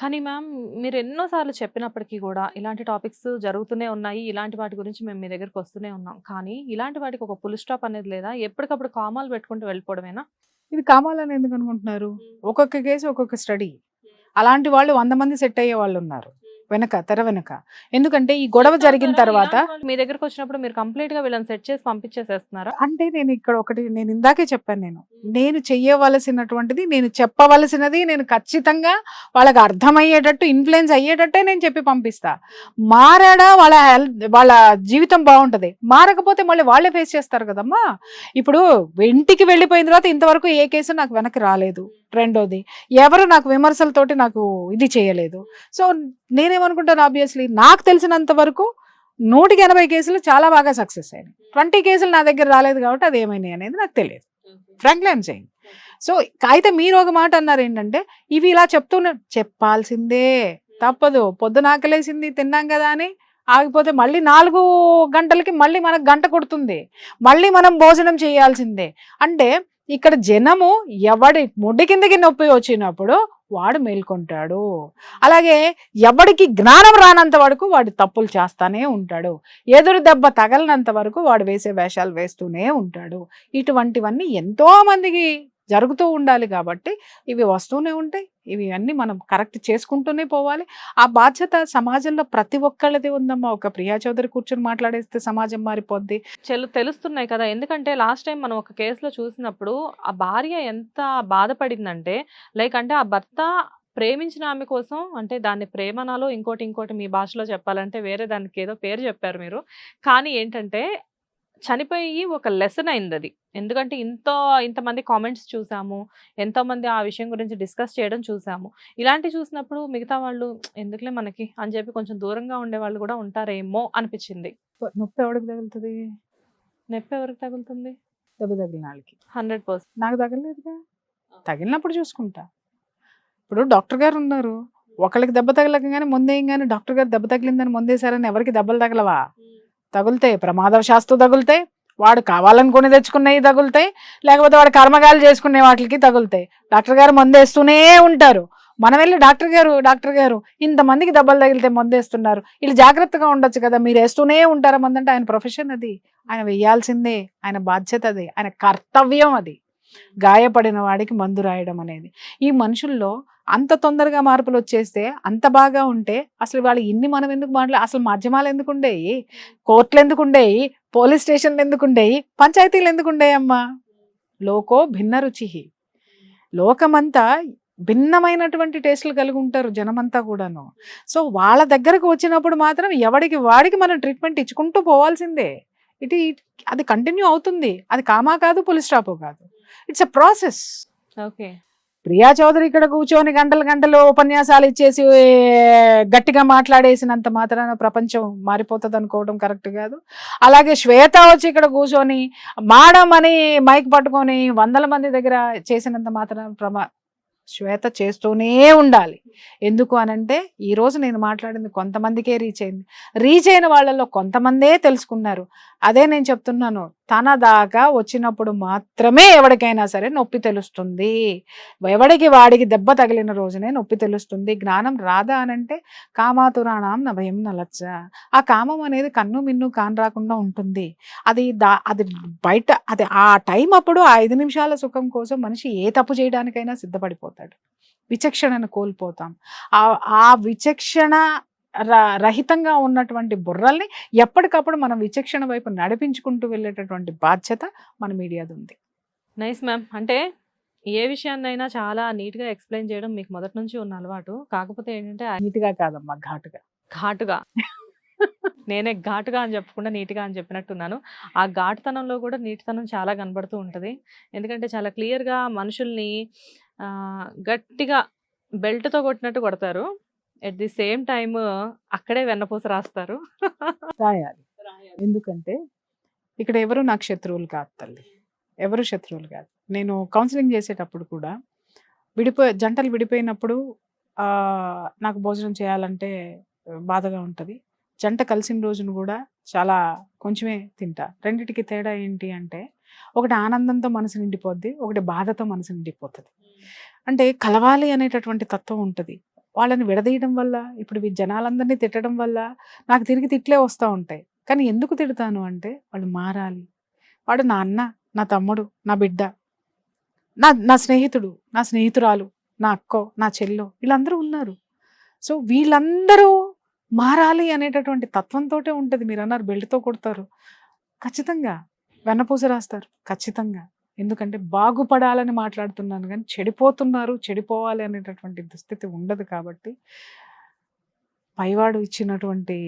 కానీ మ్యామ్ మీరు ఎన్నోసార్లు చెప్పినప్పటికీ కూడా ఇలాంటి టాపిక్స్ జరుగుతూనే ఉన్నాయి. ఇలాంటి వాటి గురించి మేము మీ దగ్గరికి వస్తూనే ఉన్నాం. కానీ ఇలాంటి వాటికి ఒక పుల్ స్టాప్ అనేది లేదా? ఎప్పటికప్పుడు కామాలు పెట్టుకుంటూ వెళ్ళిపోవడమేనా? ఇది కావాలని ఎందుకు అనుకుంటున్నారు? ఒక్కొక్క కేసు ఒక్కొక్క స్టడీ. అలాంటి వాళ్ళు వంద మంది సెట్ అయ్యే వాళ్ళు ఉన్నారు. వెనక తెర వెనక. ఎందుకంటే ఈ గొడవ జరిగిన తర్వాత మీ దగ్గరకు వచ్చినప్పుడు మీరు కంప్లీట్గా వీళ్ళని సెట్ చేసి పంపించేసేస్తున్నారా? అంటే నేను ఇక్కడ ఒకటి నేను ఇందాకే చెప్పాను నేను. నేను చెయ్యవలసినటువంటిది నేను చెప్పవలసినది నేను ఖచ్చితంగా వాళ్ళకి అర్థమయ్యేటట్టు ఇన్ఫ్లుయెన్స్ అయ్యేటట్టే నేను చెప్పి పంపిస్తా. మారాడా వాళ్ళ హెల్త్ వాళ్ళ జీవితం బాగుంటది. మారకపోతే మళ్ళీ వాళ్ళే ఫేస్ చేస్తారు కదమ్మా. ఇప్పుడు ఇంటికి వెళ్ళిపోయిన తర్వాత ఇంతవరకు ఏ కేసు నాకు వెనక్కి రాలేదు. రెండోది ఎవరు నాకు విమర్శలతోటి నాకు ఇది చేయలేదు. సో నేనేమనుకుంటాను ఆబ్వియస్లీ నాకు తెలిసినంత వరకు నూటికి ఎనభై కేసులు చాలా బాగా సక్సెస్ అయినాయి. ట్వంటీ కేసులు నా దగ్గర రాలేదు కాబట్టి అది ఏమైనాయి అనేది నాకు తెలియదు. ఫ్రాంక్లీ ఐమ్ సెయింగ్ సో అయితే మీరు ఒక మాట అన్నారు ఏంటంటే ఇవి ఇలా చెప్తూనే చెప్పాల్సిందే. తప్పదు. పొద్దున ఆకలేసింది తిన్నాం కదా అని ఆగిపోతే మళ్ళీ నాలుగు గంటలకి మళ్ళీ మనకు గంట కొడుతుంది. మళ్ళీ మనం భోజనం చేయాల్సిందే. అంటే ఇక్కడ జనము ఎవడి ముడ్డి కిందకి నొప్పి వచ్చినప్పుడు వాడు మేల్కొంటాడు. అలాగే ఎవడికి జ్ఞానం రానంత వరకు వాడు తప్పులు చేస్తానే ఉంటాడు. ఎదురు దెబ్బ తగలనంత వరకు వాడు వేసే వేషాలు వేస్తూనే ఉంటాడు. ఇటువంటివన్నీ ఎంతో మందికి జరుగుతూ ఉండాలి కాబట్టి ఇవి వస్తూనే ఉంటాయి. ఇవి అన్నీ మనం కరెక్ట్ చేసుకుంటూనే పోవాలి. ఆ బాధ్యత సమాజంలో ప్రతి ఒక్కళ్ళది ఉందమ్మా. ఒక ప్రియా చౌదరి కూర్చొని మాట్లాడేస్తే సమాజం మారిపోద్ది. చెల్లు తెలుస్తున్నాయి కదా. ఎందుకంటే లాస్ట్ టైం మనం ఒక కేసులో చూసినప్పుడు ఆ భార్య ఎంత బాధపడిందంటే లైక్ అంటే ఆ భర్త ప్రేమించిన ఆమె కోసం అంటే దాన్ని ప్రేమనాలో ఇంకోటి ఇంకోటి మీ భాషలో చెప్పాలంటే వేరే దానికి ఏదో పేరు చెప్పారు మీరు. కానీ ఏంటంటే చనిపోయి ఒక లెసన్ అయింది అది ఎందుకంటే ఇంత ఇంతమంది కామెంట్స్ చూసాము ఎంతో మంది ఆ విషయం గురించి డిస్కస్ చేయడం చూసాము. ఇలాంటి చూసినప్పుడు మిగతా వాళ్ళు ఎందుకులే మనకి? అని చెప్పి కొంచెం దూరంగా ఉండే వాళ్ళు కూడా ఉంటారేమో అనిపించింది. నొప్పి ఎవడికి తగులుతుంది? నొప్పి ఎవరికి తగులుతుంది? దెబ్బ తగిలిన వాళ్ళకి. Hundred percent. నాకు తగలలేదుగా తగిలినప్పుడు చూసుకుంటా. ఇప్పుడు డాక్టర్ గారు ఉన్నారు. ఒకళ్ళకి దెబ్బ తగలకగానే ముందేం కానీ డాక్టర్ గారు దెబ్బ తగిలిందని ముందేసారని ఎవరికి దెబ్బలు తగలవా? తగులుతాయి ప్రమాదవశాస్తు తగులుతాయి వాడు కావాలనుకుని తెచ్చుకున్నవి తగులుతాయి లేకపోతే వాడు కర్మగాలు చేసుకునే వాటికి తగులుతాయి. డాక్టర్ గారు మందేస్తూనే ఉంటారు. మనం వెళ్ళి డాక్టర్ గారు డాక్టర్ గారు ఇంతమందికి దెబ్బలు తగిలితే మందేస్తున్నారు. వీళ్ళు జాగ్రత్తగా ఉండొచ్చు కదా మీరు వేస్తూనే ఉంటారా మందంటే ఆయన ప్రొఫెషన్ అది. ఆయన వెయ్యాల్సిందే ఆయన బాధ్యత అది ఆయన కర్తవ్యం అది. గాయపడిన వాడికి మందు రాయడం అనేది. ఈ మనుషుల్లో అంత తొందరగా మార్పులు వచ్చేస్తే అంత బాగా ఉంటే అసలు వాళ్ళు ఇన్ని మనం ఎందుకు మాట్లా అసలు మాధ్యమాలు ఎందుకు ఉండేవి కోర్టులు ఎందుకు ఉండేవి పోలీస్ స్టేషన్లు ఎందుకు ఉండేవి పంచాయతీలు ఎందుకు ఉండేవి అమ్మా? లోకో భిన్న రుచి లోకమంతా భిన్నమైనటువంటి టేస్టులు కలిగి ఉంటారు జనమంతా కూడాను. సో వాళ్ళ దగ్గరకు వచ్చినప్పుడు మాత్రం ఎవడికి వాడికి మనం ట్రీట్మెంట్ ఇచ్చుకుంటూ పోవాల్సిందే. ఇటు అది కంటిన్యూ అవుతుంది. అది కామా కాదు పులి స్టాప్ కాదు. It's a process. Okay. Priya Chaudhary ఇక్కడ కూర్చొని గంటలు గంటలు ఉపన్యాసాలు ఇచ్చేసి గట్టిగా మాట్లాడేసినంత మాత్రాన ప్రపంచం మారిపోతుంది అనుకోవడం కరెక్ట్ కాదు. అలాగే శ్వేత వచ్చి ఇక్కడ కూర్చొని మాడం అని మైక్ పట్టుకొని వందల మంది దగ్గర చేసినంత మాత్రాన ప్రమా శ్వేత చేస్తూనే ఉండాలి. ఎందుకు అనంటే ఈ రోజు నేను మాట్లాడింది కొంతమందికే రీచ్ అయింది. రీచ్ అయిన వాళ్ళలో కొంతమందే తెలుసుకున్నారు. అదే నేను చెప్తున్నాను. తన దాకా వచ్చినప్పుడు మాత్రమే ఎవరికైనా సరే నొప్పి తెలుస్తుంది. ఎవడికి వాడికి దెబ్బ తగిలిన రోజునే నొప్పి తెలుస్తుంది. జ్ఞానం రాదా అనంటే కామాతురాణం నా భయం నలచ్చ. ఆ కామం అనేది కన్ను మిన్ను కాన్ రాకుండా ఉంటుంది. అది దా అది బయట అది ఆ టైం అప్పుడు ఆ ఐదు నిమిషాల సుఖం కోసం మనిషి ఏ తప్పు చేయడానికైనా సిద్ధపడిపోతాడు. విచక్షణను కోల్పోతాం. ఆ విచక్షణ రహితంగా ఉన్నటువంటి బుర్రల్ని ఎప్పటికప్పుడు మనం విచక్షణ వైపు నడిపించుకుంటూ వెళ్ళేటటువంటి బాధ్యత మన మీడియాది ఉంది. Nice ma'am. అంటే ఏ విషయాన్నైనా చాలా నీట్గా ఎక్స్ప్లెయిన్ చేయడం మీకు మొదటి నుంచి ఉన్న అలవాటు. కాకపోతే ఏంటంటే నీట్గా కాదమ్మా ఘాటుగా. ఘాటుగా. నేనే ఘాటుగా అని చెప్పకుండా నీట్గా అని చెప్పినట్టున్నాను. ఆ ఘాటుతనంలో కూడా నీటితనం చాలా కనబడుతూ ఉంటుంది. ఎందుకంటే చాలా క్లియర్గా మనుషుల్ని గట్టిగా బెల్ట్తో కొట్టినట్టు కొడతారు. ఎట్ ది సేమ్ టైమ్ అక్కడే వెన్నపూస రాస్తారు. రాయాలి. ఎందుకంటే ఇక్కడ ఎవరు నాకు శత్రువులు కాదు తల్లి. ఎవరు శత్రువులు కాదు. నేను కౌన్సిలింగ్ చేసేటప్పుడు కూడా విడిపోయి జంటలు విడిపోయినప్పుడు నాకు భోజనం చేయాలంటే బాధగా ఉంటుంది. జంట కలిసిన రోజును కూడా చాలా కొంచెమే తింటా. రెండిటికి తేడా ఏంటి అంటే ఒకటి ఆనందంతో మనసు నిండిపోద్ది ఒకటి బాధతో మనసు నిండిపోతుంది. అంటే కలవాలి అనేటటువంటి తత్వం ఉంటుంది. వాళ్ళని విడదీయడం వల్ల ఇప్పుడు ఈ జనాలందరినీ తిట్టడం వల్ల నాకు తిరిగి తిట్లే వస్తూ ఉంటాయి. కానీ ఎందుకు తిడతాను అంటే వాళ్ళు మారాలి. వాడు నా అన్న నా తమ్ముడు నా బిడ్డ నా నా స్నేహితుడు నా స్నేహితురాలు నా అక్కో నా చెల్లో వీళ్ళందరూ ఉన్నారు. సో వీళ్ళందరూ మారాలి అనేటటువంటి తత్వంతోటే ఉంటుంది. మీరు అన్నారు బెల్ట్తో కొడతారు. ఖచ్చితంగా వెన్నపూస రాస్తారు. ఖచ్చితంగా. ఎందుకంటే బాగుపడాలని మాట్లాడుతున్నాను కానీ చెడిపోతున్నారు చెడిపోవాలి అనేటటువంటి దుస్థితి ఉండదు కాబట్టి పైవాడు ఇచ్చినటువంటి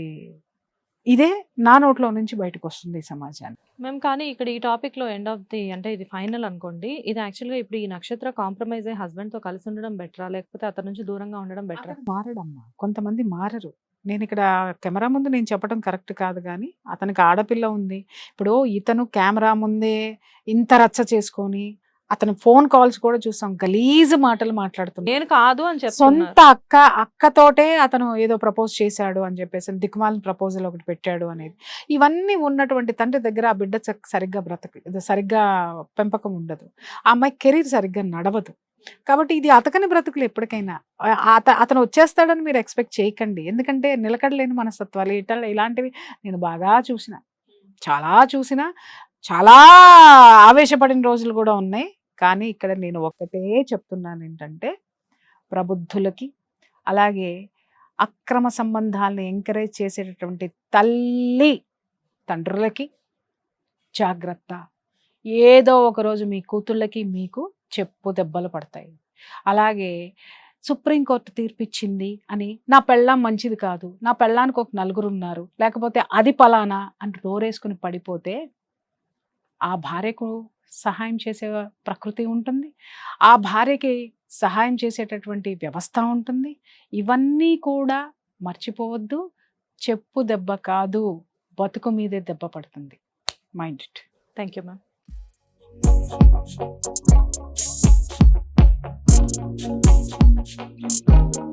ఇదే నా నోట్లో నుంచి బయటకు వస్తుంది ఈ సమాజానికి మేము కానీ ఇక్కడ ఈ టాపిక్లో ఎండ్ ఆఫ్ ది అంటే ఇది ఫైనల్ అనుకోండి. ఇది యాక్చువల్గా ఇప్పుడు ఈ నక్షత్ర కాంప్రమైజ్ అయ్యి హస్బెండ్తో కలిసి ఉండడం బెటరా లేకపోతే అతని నుంచి దూరంగా ఉండడం బెటరా మారడమ్మా. కొంతమంది మారరు. నేను ఇక్కడ కెమెరా ముందు నేను చెప్పడం కరెక్ట్ కాదు కానీ అతనికి ఆడపిల్ల ఉంది. ఇప్పుడు ఇతను కెమెరా ముందే ఇంత రచ్చ చేసుకొని అతను ఫోన్ కాల్స్ కూడా చూసాం గలీజ్ మాటలు మాట్లాడుతున్నాడు నేను కాదు అని చెప్తున్నా సొంత అక్క అక్కతోటే అతను ఏదో ప్రపోజ్ చేశాడు అని చెప్పేసి దిక్మాల ప్రపోజల్ ఒకటి పెట్టాడు అనేది. ఇవన్నీ ఉన్నటువంటి తండ్రి దగ్గర ఆ బిడ్డ సరిగ్గా బ్రతక సరిగ్గా పెంపకం ఉండదు. ఆ అమ్మాయి కెరీర్ సరిగ్గా నడవదు. కాబట్టి ఇది అతకని బ్రతుకులు ఎప్పటికైనా. అత అతను వచ్చేస్తాడని మీరు ఎక్స్పెక్ట్ చేయకండి. ఎందుకంటే నిలకడలేని మనస్తత్వాలు ఇట ఇలాంటివి నేను బాగా చూసిన. చాలా చూసిన. చాలా ఆవేశపడిన రోజులు కూడా ఉన్నాయి. కానీ ఇక్కడ నేను ఒక్కటే చెప్తున్నాను ఏంటంటే ప్రబుద్ధులకి అలాగే అక్రమ సంబంధాలను ఎంకరేజ్ చేసేటటువంటి తల్లి తండ్రులకి జాగ్రత్త. ఏదో ఒకరోజు మీ కూతుళ్ళకి మీకు చెప్పు దెబ్బలు పడతాయి. అలాగే సుప్రీంకోర్టు తీర్పిచ్చింది అని నా పెళ్ళాం మంచిది కాదు నా పెళ్ళానికి ఒక నలుగురు ఉన్నారు లేకపోతే అది పలానా అని డోరేసుకుని పడిపోతే ఆ భార్యకు సహాయం చేసే ప్రకృతి ఉంటుంది ఆ భార్యకి సహాయం చేసేటటువంటి వ్యవస్థ ఉంటుంది. ఇవన్నీ కూడా మర్చిపోవద్దు చెప్పు దెబ్బ కాదు బతుకు మీదే దెబ్బ పడుతుంది. Mind it. Thank you ma'am. Thank you.